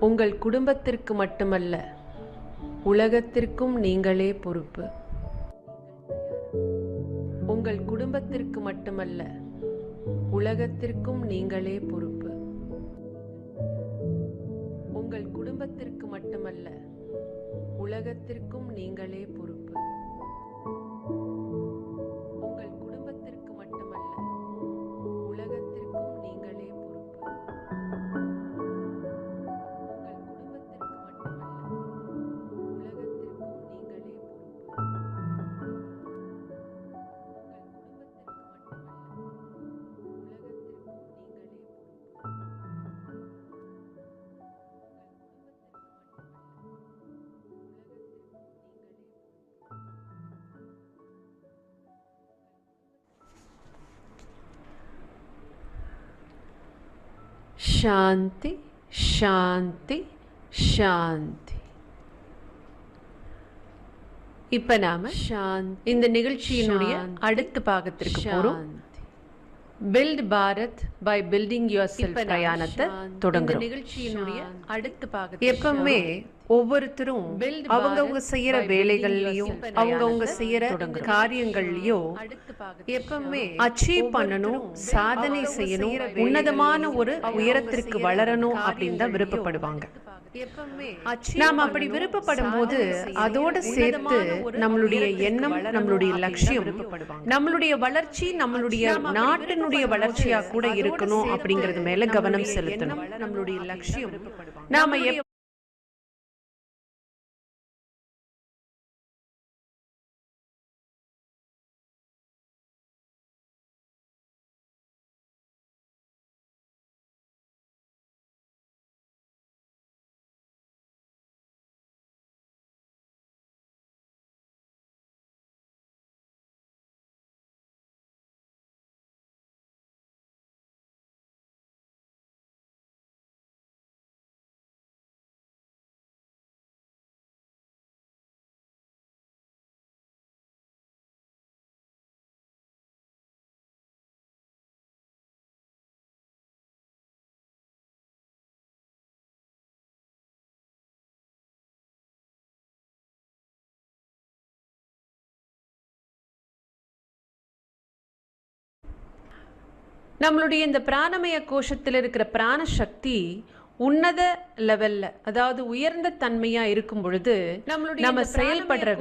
உங்கள் குடும்பத்திற்கு மட்டுமல்ல உலகத்திற்கும் நீங்களே பொறுப்பு. உங்கள் குடும்பத்திற்கு மட்டுமல்ல உலகத்திற்கும் நீங்களே பொறுப்பு. உங்கள் குடும்பத்திற்கு மட்டுமல்ல உலகத்திற்கும் நீங்களே பொறுப்பு. சாந்தி சாந்தி சாந்தி இப்ப நாம சாந்தி இந்த நிகழ்ச்சியினுடைய அடுத்த பாகத்திற்கு போறோம். Build Bharat by building yourself பிரயாணத்தை தொடங்குறோம். நிகழ்ச்சியினுடைய அடுத்த பாகத்தை எப்பவுமே ஒவ்வொருத்தரும் அவங்கவங்க செய்யற வேலைகள்லயும் அவங்கவங்க செய்யற காரியங்கள்லயும் எப்பவுமே அச்சீவ் பண்ணணும் சாதனை செய்யணும் உன்னதமான ஒரு உயரத்திற்கு வளரணும் அப்படின்னு தான் விருப்பப்படுவாங்க. நாம் அப்படி விருப்பப்படும் போது அதோட சேர்த்து நம்மளுடைய எண்ணம் நம்மளுடைய லட்சியம் நம்மளுடைய வளர்ச்சி நம்மளுடைய நாட்டினுடைய வளர்ச்சியா கூட இருக்கணும் அப்படிங்கறது மேல கவனம் செலுத்தணும். நம்மளுடைய லட்சியம். நாம நம்மளுடைய இந்த பிராணமய கோஷத்தில் இருக்கிற பிராண சக்தி உன்னத லெவல்ல அதாவது உயர்ந்த தன்மையா இருக்கும் பொழுது நம்மளுடைய நம்ம செயல்படுற